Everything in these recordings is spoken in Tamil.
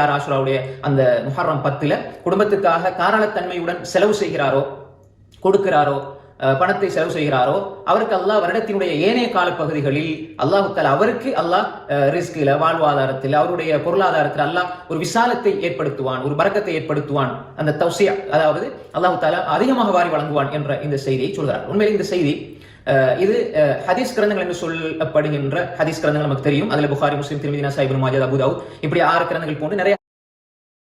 யார் ஆசுராவுடைய அந்த முஹர்ரம் பத்துல குடும்பத்துக்காக காரணத்தன்மையுடன் செலவு செய்கிறாரோ கொடுக்கிறாரோ பணத்தை செலவு செய்கிறாரோ அவருக்கு அல்லாஹ் வருடத்தினுடைய ஏனைய காலப்பகுதிகளில் அல்லாஹு தாலா அவருக்கு அல்லாஹ் ரிஸ்கில் வாழ்வாதாரத்தில் அவருடைய பொருளாதாரத்தில் அல்லாஹ் ஒரு விசாலத்தை ஏற்படுத்துவான் ஒரு பறக்கத்தை ஏற்படுத்துவான் அந்த தௌசியா அதாவது அல்லாஹு தாலா அதிகமாக வாரி வழங்குவான் என்ற இந்த செய்தியை சொல்கிறார். உண்மையில் இந்த செய்தி இது ஹதீஸ் கிரந்தங்கள் என்று சொல்லப்படுகின்ற ஹதீஸ் கிரந்தங்கள் நமக்கு தெரியும். அதில் புகாரி முஸ்லீம் திருமதி சாஹிப் மாஜத் அபுதாவுத் இப்படி ஆறு கிரந்தங்கள் போன்று நிறைய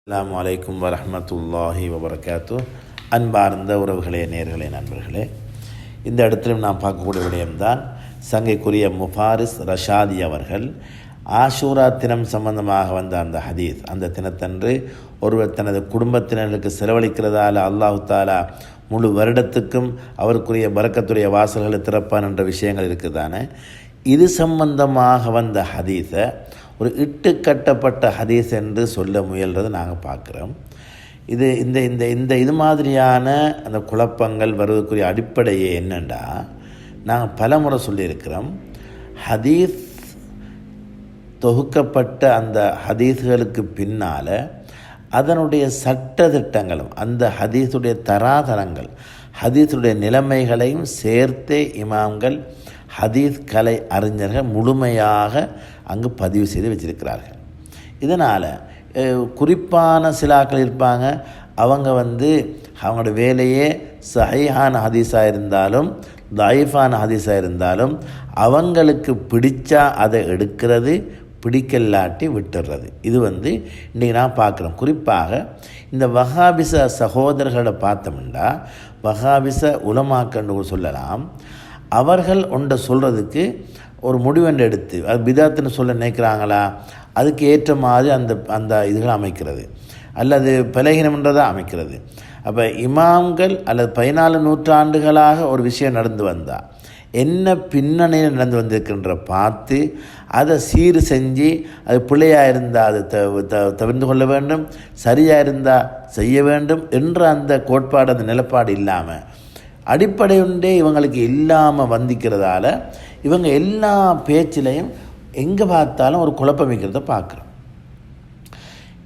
அலாம் வலைக்கும் வரமத்துல்லாஹி வபரகாத்து அன்பார்ந்த உறவுகளே நேர்களே நண்பர்களே இந்த இடத்திலும் நாம் பார்க்கக்கூடிய விடயம்தான் சங்கைக்குரிய முஃபாரிஸ் ரஷாதி அவர்கள் ஆஷூரா தினம் சம்பந்தமாக வந்த அந்த ஹதீஸ். அந்த தினத்தன்று ஒருவர் தனது குடும்பத்தினருக்கு செலவழிக்கிறதால அல்லாஹு தாலா முழு வருடத்துக்கும் அவருக்குரிய பறக்கத்துடைய வாசல்களை திறப்பான் என்ற விஷயங்கள் இருக்குதானே? இது சம்பந்தமாக வந்த ஹதீஸை ஒரு இட்டு கட்டப்பட்ட ஹதீஸ் என்று சொல்ல முயல்றதை நாங்கள் பார்க்குறோம். இது இந்த இந்த இந்த இது மாதிரியான அந்த குழப்பங்கள் வருவதற்குரிய அடிப்படையே என்னென்னா நாங்கள் பல முறை சொல்லியிருக்கிறோம். ஹதீஸ் தொகுக்கப்பட்ட அந்த ஹதீஸ்களுக்கு பின்னால் அதனுடைய சட்ட திட்டங்களும் அந்த ஹதீஸுடைய தராதரங்கள் ஹதீஸுடைய நிலைமைகளையும் சேர்த்தே இமாம்கள் ஹதீஸ் கலை அறிஞர்கள் முழுமையாக அங்கு பதிவு செய்து வச்சிருக்கிறார்கள். இதனால் குறிப்பான சிலாக்கள் இருப்பாங்க. அவங்க வந்து அவங்களோட வேலையே சஹீஹான ஹதீஸாக இருந்தாலும் தாயிஃபான ஹதீஸாக இருந்தாலும் அவங்களுக்கு பிடிச்சா அதை எடுக்கிறது பிடிக்கல்லாட்டி விட்டுறது இது வந்து இன்றைக்கி நான் பார்க்குறோம். குறிப்பாக இந்த வஹாபிச சகோதரர்களை பார்த்தோம்னா வஹாபிச உலமாக்கன்று சொல்லலாம். அவர்கள் ஒன்றை சொல்கிறதுக்கு ஒரு முடிவென்று எடுத்து அது பிதாத்துன்னு சொல்ல நினைக்கிறாங்களா? அதுக்கு ஏற்ற மாதிரி அந்த அந்த இதுகள் அமைக்கிறது. அல்லது பலகீனம்ன்றதாக அமைக்கிறது. அப்போ இமாம்கள் அல்லது பதினாலு நூற்றாண்டுகளாக ஒரு விஷயம் நடந்து வந்தால் என்ன பின்னணியில் நடந்து வந்திருக்கின்ற பார்த்து அதை சீர் செஞ்சு அது பிள்ளையாக இருந்தால் அது த த- தவிர்த்து கொள்ள வேண்டும் சரியாக இருந்தால் செய்ய வேண்டும் என்ற அந்த கோட்பாடு அந்த நிலப்பாடு இல்லாமல் அடிப்படை இவங்களுக்கு இல்லாமல் வந்திக்கிறதால இவங்க எல்லா பேச்சிலையும் எங்கே பார்த்தாலும் ஒரு குழப்பம் வைக்கிறத பார்க்குறோம்.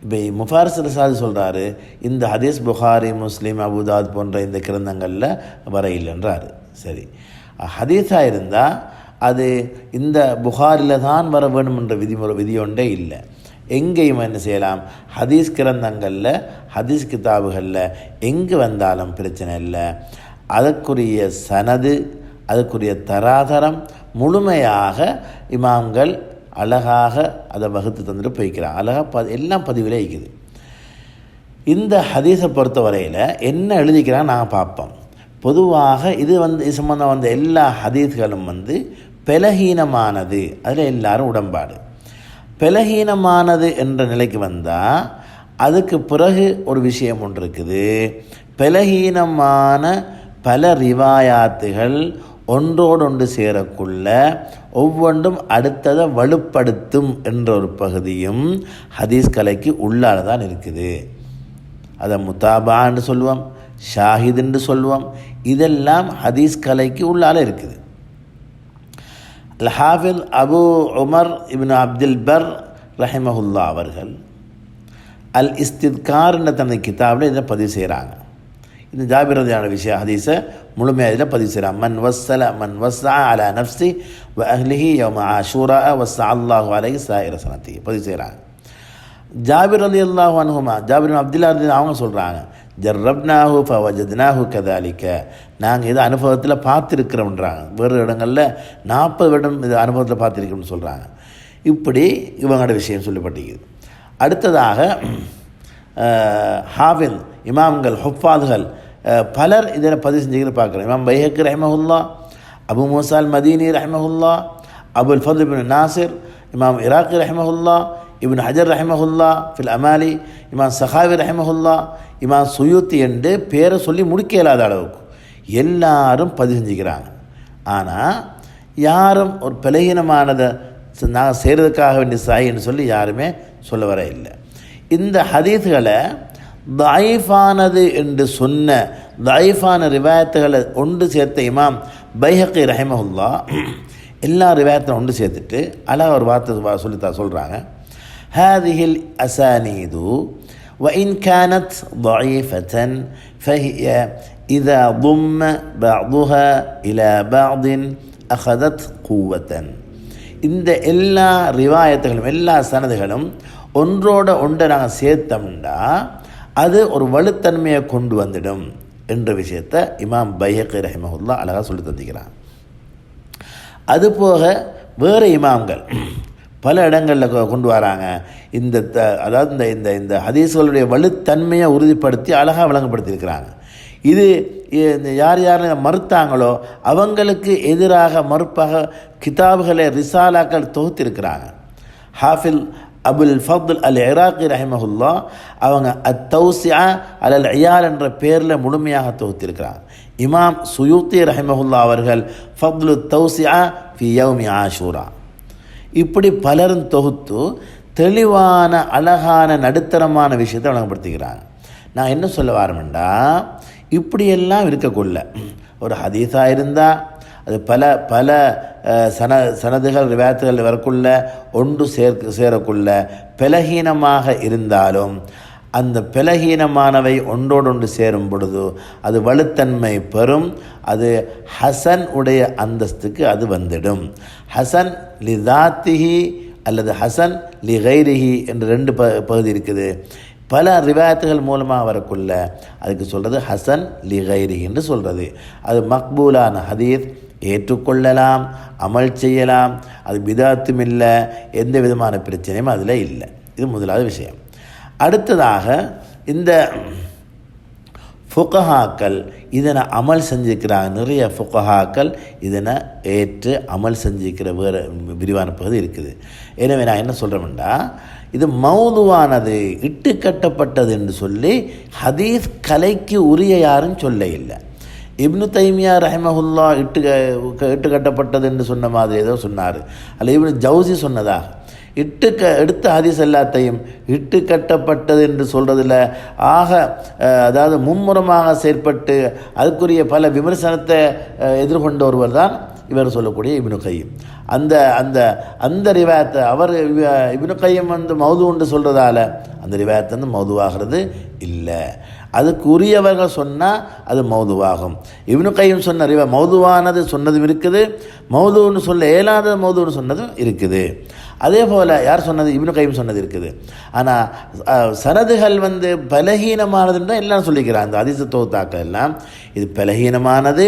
இப்போ முஃபாரிஸ் ரசாது சொல்கிறாரு இந்த ஹதீஸ் புகாரி முஸ்லீம் அபுதாத் போன்ற இந்த கிரந்தங்களில் வர சரி. ஹதீஸாக இருந்தால் அது இந்த புகாரில் தான் வர வேணுமென்ற என்ற விதிமுறை விதியொன்றே இல்லை. எங்கேயும் என்ன செய்யலாம்? ஹதீஸ் கிரந்தங்களில் ஹதீஸ் கிதாபுகளில் எங்கே வந்தாலும் பிரச்சனை இல்லை. அதற்குரிய சனது அதற்குரிய தராதரம் முழுமையாக இமாம்கள் அழகாக அதை வகுத்து தந்துட்டு போய்க்கிறான். அழகாக ப எல்லாம் பதிவில் இருக்குது. இந்த ஹதீஸை பொறுத்த வரையில் என்ன எழுதிக்கிறான் நாங்கள் பார்ப்போம். பொதுவாக இது வந்து இது சம்பந்தம் வந்த எல்லா ஹதீஸ்களும் வந்து பலகீனமானது. அதில் எல்லாரும் உடன்பாடு. பலகீனமானது என்ற நிலைக்கு வந்தால் அதுக்கு பிறகு ஒரு விஷயம் ஒன்று இருக்குது. பலகீனமான பல ரிவாயாத்துகள் ஒன்றோடொன்று சேரக்குள்ள ஒவ்வொன்றும் அடுத்ததை வலுப்படுத்தும் என்ற ஒரு பகுதியும் ஹதீஸ் கலைக்கு உள்ளால தான் இருக்குது. அதை முத்தாபான்னு சொல்லுவோம். ஷாஹிதுன்னு சொல்லுவோம் இதெல்லாம் ஹதீஸ் கலைக்கு உள்ளால இருக்குது. Al Hafiz Abu Umar ibn Abdul Barr ரஹிமஹுல்லா அவர்கள் அல் இஸ்தித்கார் என்ற தனது கிதாபில் இதை பதிவு செய்கிறாங்க இந்த ஜாபிரதியான விஷயம் ஹதீஸை முழுமையாக இதில் பதிவு செய்கிறான் மன் வஸ்ஸல மன் வஸ்ஸா அலா நஃப்சி வ அஹ்லிஹி யௌம ஆஷூரா வஸ்ஸா அல்லாஹு அலஹி சாயிர சனத்தி. பதிவு செய்கிறாங்க ஜாபிர் அலி அல்லாஹு அனுகுமா ஜாபிர் அப்துல்லா அவங்க சொல்கிறாங்க ஜர்ரப்னாஹு ஃபவஜத்னாஹு கதாலிக்க. நாங்கள் இதை அனுபவத்தில் பார்த்துருக்கிறோம்ன்றாங்க. வேறு இடங்களில் நாற்பது வருடம் இது அனுபவத்தில் பார்த்துருக்கோம்னு சொல்கிறாங்க இப்படி இவங்களோட விஷயம் சொல்லப்பட்டிருக்குது. அடுத்ததாக ஹாஃபில் இமாம்கள் ஹொஃபாதுகள் பலர் இதில் பதிவு செஞ்சுக்கிற பார்க்குறோம் இமாம் பைஹக்கு ரஹமஹுல்லா அபு மூசால் மதீனி ரஹமஹுல்லா அபுல் ஃபதுல் இபின் நாசிர் இமாம் இராக்கு ரஹமஹுல்லா இபின் ஹஜர் ரஹமஹுல்லா ஃபில் அமாலி இமாம் சஹாவி ரஹமஹுல்லா இமா சுயூத்தி என்று பேரை சொல்லி முடிக்க இயலாத அளவுக்கு. எல்லாரும் பதிவு செஞ்சுக்கிறாங்க ஆனால் யாரும் ஒரு பலகீனமானதை நாங்கள் செய்கிறதுக்காக வேண்டிய சாயின்னு சொல்லி யாருமே சொல்ல வர இல்லை. இந்த ஹதீஸ்களை தாயிஃபானது என்று சொன்ன தாயிஃபான ரிவாயத்துகளை ஒன்று சேர்த்த இமாம் பைஹக்கை ரஹிமஹுல்லா எல்லா ரிவாயத்தையும் ஒன்று சேர்த்துட்டு அழகாக ஒரு வார்த்தை சொல்லித்தா சொல்கிறாங்க ஹாதிஹில் அசானீது وإن كانت ضعيفة فهي إذا ضم بعضها إلى بعض أخذت قوة இந்த எல்லா ரிவாயத்துகளும் எல்லா சனதுகளும் ஒன்றோட ஒன்றை நாங்கள் சேர்த்தோம்னா அது ஒரு வலுத்தன்மையை கொண்டு வந்துடும் என்ற விஷயத்தை இமாம் பைஹக்கி ரஹிமஹுல்லா அழகாக சொல்லி தந்திக்கிறான் அதுபோக வேறு இமாம்கள் பல இடங்களில் கொ- கொண்டு வராங்க. இந்த த அதாவது இந்த இந்த இந்த ஹதீஸ்களுடைய வலுத்தன்மையை உறுதிப்படுத்தி அழகாக விளங்கப்படுத்தியிருக்கிறாங்க. இது இந்த யார் யார் மறுத்தாங்களோ அவங்களுக்கு எதிராக மறுப்பாக கிதாபுகளை ரிசாலாக்கள் தொகுத்திருக்கிறாங்க. ஹாஃபில் அபுல் ஃபதுல் அல் இராக்கி ரஹிமஹுல்லா அவங்க அத் தௌசியா அல் ஐயால் என்ற பேரில் முழுமையாக தொகுத்திருக்கிறாங்க. இமாம் சுயூத்தி ரஹிமஹுல்லா அவர்கள் ஃபதுல் தௌசியா ஃபி யௌமி ஆஷூரா. இப்படி பலரும் தொகுத்து தெளிவான அழகான நடுத்தரமான விஷயத்தை வழங்கப்படுத்திக்கிறாங்க. நான் என்ன சொல்ல வரமெண்டா இப்படியெல்லாம் இருக்கக்குள்ள ஒரு ஹதீஸாக இருந்தால் அது பல பல சன சனதுகள் விவாத்துகள் வரக்குள்ள ஒன்று சேர்க்க சேரக்குள்ள பலகீனமாக இருந்தாலும் அந்த பலகீனமானவை ஒன்றோடொன்று சேரும் பொழுது அது வலுத்தன்மை பெறும். அது ஹசன் உடைய அந்தஸ்துக்கு அது வந்துடும். ஹசன் லிதாத்திஹி அல்லது ஹசன் லி கைரிஹி என்று ரெண்டு ப பகுதி இருக்குது. பல ரிவாயத்துகள் மூலமாக வரக்குள்ள அதுக்கு சொல்கிறது ஹசன் லி கைரிஹி என்று சொல்கிறது அது மக்பூலான ஹதீத் ஏற்றுக்கொள்ளலாம் அமல் செய்யலாம் அது விதாத்தும் இல்லை எந்த விதமான பிரச்சனையும் அதில் இல்லை. இது முதலாவது விஷயம். அடுத்ததாக இந்த ஃபுகஹாக்கள் இதனை அமல் செஞ்சுக்கிறாங்க நிறைய ஃபுகஹாக்கள் இதனை ஏற்று அமல் செஞ்சுக்கிற வேறு விரிவான பகுதி இருக்குது. எனவே நான் என்ன சொல்கிறேன்டா இது மௌதுவானது இட்டு கட்டப்பட்டது என்று சொல்லி ஹதீஸ் கலைக்கு உரிய யாரும் சொல்ல இல்லை. இப்னு தைமியா ரஹமஹுல்லா இட்டு இட்டு கட்டப்பட்டது என்று சொன்ன மாதிரி ஏதோ சொன்னார். அல்ல இப்னு ஜவுசி சொன்னதா? இட்டு க எடுத்த ஹதீஸ் எல்லாத்தையும் இட்டு கட்டப்பட்டது என்று சொல்கிறதுல ஆக அதாவது மும்முரமாக செயற்பட்டு அதுக்குரிய பல விமர்சனத்தை எதிர்கொண்ட ஒருவர் தான் இவர் சொல்லக்கூடிய இப்னு கையும். அந்த அந்த அந்த ரிவாயத்தை அவர் இவ- இப்னு கையம் வந்து மௌது உண்டு சொல்கிறதால அந்த ரிவாயத்தை வந்து மௌதுவாகிறது இல்லை. அதுக்குரியவர்கள் சொன்னால் அது மௌதுவாகும். இவனு கையும் சொன்ன அறிவை மௌதுவானது சொன்னதும் இருக்குது. மௌதுன்னு சொல்ல இயலாதது மௌதுன்னு சொன்னதும் இருக்குது. அதே போல் யார் சொன்னது? இவனு கையும் சொன்னது இருக்குது. ஆனால் சனதுகள் வந்து பலகீனமானதுன்னு தான் எல்லாம் சொல்லிக்கிறாங்க. அந்த அதிச தோத்தாக்கள் எல்லாம் இது பலகீனமானது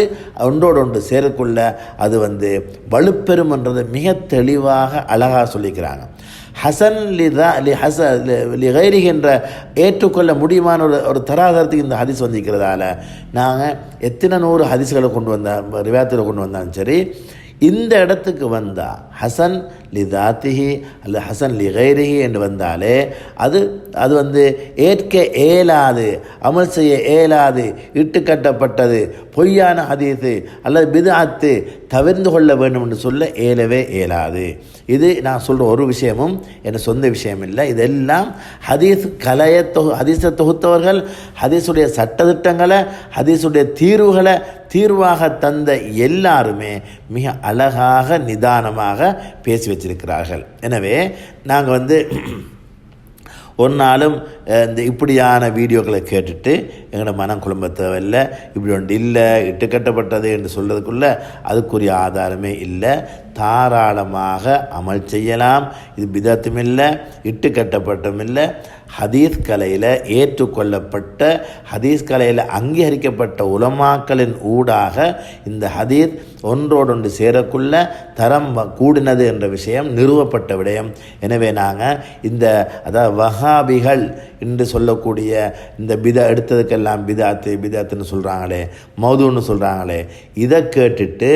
ஒன்றோடு ஒன்று சேரக்குள்ள அது வந்து வலுப்பெறும்ன்றது மிக தெளிவாக அழகாக சொல்லிக்கிறாங்க. ஹசன் லிதா லி ஹச லி- என்ற ஏற்றுக்கொள்ள முடியுமான ஒரு ஒரு தராதரத்துக்கு இந்த ஹதிஸ் வந்திருக்கிறதால நாங்கள் எத்தனை நூறு ஹதிஸ்களை கொண்டு வந்தால் ரிவாத்தில் கொண்டு வந்தாலும் சரி இந்த இடத்துக்கு வந்தால் ஹசன் லிதாத்திஹி அல்லது ஹசன் லிகைரிஹி என்று வந்தாலே அது அது வந்து ஏற்க இயலாது அமல் செய்ய இயலாது இட்டுக்கட்டப்பட்டது பொய்யான ஹதீஸு அல்லது பிதாத்து தவிர்ந்து கொள்ள வேண்டும் என்று சொல்ல ஏலவே இயலாது. இது நான் சொல்கிற ஒரு விஷயமும் என் சொந்த விஷயம் இல்லை. இதெல்லாம் ஹதீஸ் கலையை தொகு ஹதீஸை தொகுத்தவர்கள் ஹதீஸுடைய சட்டத்திட்டங்களை ஹதீஸுடைய தீர்வுகளை தீர்வாக தந்த எல்லாருமே மிக அழகாக நிதானமாக பேசி வச்சிருக்கிறார்கள். எனவே நாங்கள் வந்து ஒரு நாளும் இந்த இப்படியான வீடியோக்களை கேட்டுட்டு எங்களோட மனம் குழம்ப தேவையில்லை இப்படி ஒன்று இல்லை இட்டு கட்டப்பட்டது என்று சொல்கிறதுக்குள்ளே அதுக்குரிய ஆதாரமே இல்லை. தாராளமாக அமல் செய்யலாம். இது பிதத்தும் இல்லை இல்லை. ஹதீஸ் கலையில் ஏற்றுக்கொள்ளப்பட்ட ஹதீஸ் கலையில் அங்கீகரிக்கப்பட்ட உலமாக்களின் ஊடாக இந்த ஹதீஸ் ஒன்றோடொன்று சேரக்குள்ள தரம் வ- கூடினது என்ற விஷயம் நிறுவப்பட்ட விடயம். எனவே நாங்கள் இந்த அதாவது வஹாபிகள் என்று சொல்லக்கூடிய இந்த பித எடுத்ததுக்கெல்லாம் பிதாத்து பிதாத்துன்னு சொல்கிறாங்களே மௌதுன்னு சொல்கிறாங்களே இதை கேட்டுட்டு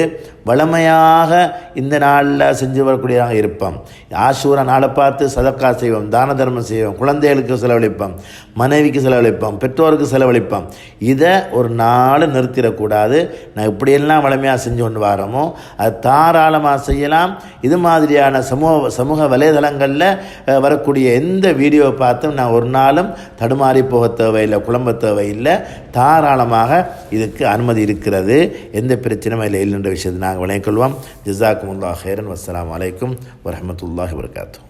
வளமையாக இந்த நாளில் செஞ்சு வரக்கூடியதாக இருப்போம். ஆசூர நாளை பார்த்து சதக்கா செய்வோம் தான தர்மம் செய்வோம் குழந்தைகளுக்கு செலவழிப்போம் மனைவிக்கு செலவழிப்போம் பெற்றோருக்கு செலவழிப்போம் இதை ஒரு நாள் நிறுத்திடக்கூடாது. நான் இப்படியெல்லாம் வளமையாக செஞ்சு கொண்டு வரமோ அது தாராளமாக செய்யலாம். இது மாதிரியான சமூக சமூக வலைதளங்களில் வரக்கூடிய எந்த வீடியோவை பார்த்தும் நான் ஒரு நாளும் தடுமாறி போக தேவையில்லை குழம்ப தேவையில்லை. தாராளமாக இதுக்கு அனுமதி இருக்கிறது. எந்த பிரச்சனையும் இல்லை இல்லைன்ற விஷயத்தை நாங்கள் விளங்கிக்கொள்வோம் ஜிசாக்குமுல்லா ஹேரன் வசலாம் அலைக்கும் வரமத்துல்லாஹி வபரகாத்துஹு.